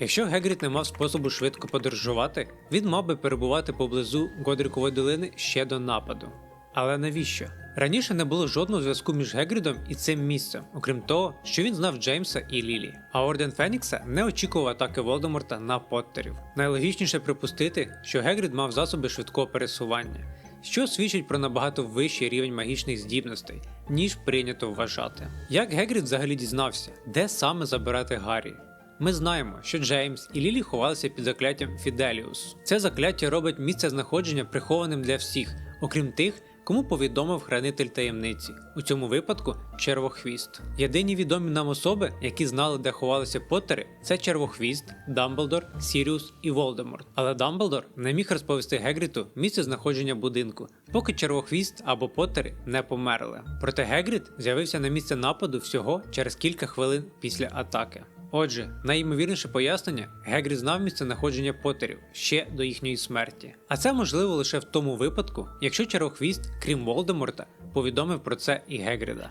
Якщо Гегрід не мав способу швидко подорожувати, він мав би перебувати поблизу Годрікової долини ще до нападу. Але навіщо? Раніше не було жодного зв'язку між Гегрідом і цим місцем, окрім того, що він знав Джеймса і Лілі. А Орден Фенікса не очікував атаки Волдеморта на Поттерів. Найлогічніше припустити, що Гегрід мав засоби швидкого пересування, що свідчить про набагато вищий рівень магічних здібностей, ніж прийнято вважати. Як Гегрід взагалі дізнався, де саме забирати Гаррі? Ми знаємо, що Джеймс і Лілі ховалися під закляттям Фіделіус. Це закляття робить місце знаходження прихованим для всіх, окрім тих, кому повідомив хранитель таємниці. У цьому випадку червохвіст. Єдині відомі нам особи, які знали, де ховалися Поттери, це червохвіст, Дамблдор, Сіріус і Волдеморт. Але Дамблдор не міг розповісти Гегріту місце знаходження будинку, поки червохвіст або Поттери не померли. Проте Гегріт з'явився на місце нападу всього через кілька хвилин після атаки. Отже, найімовірніше пояснення Гегрі знав місце знаходження Поттерів ще до їхньої смерті. А це можливо лише в тому випадку, якщо Чарохвіст, крім Волдеморта, повідомив про це і Гегріда.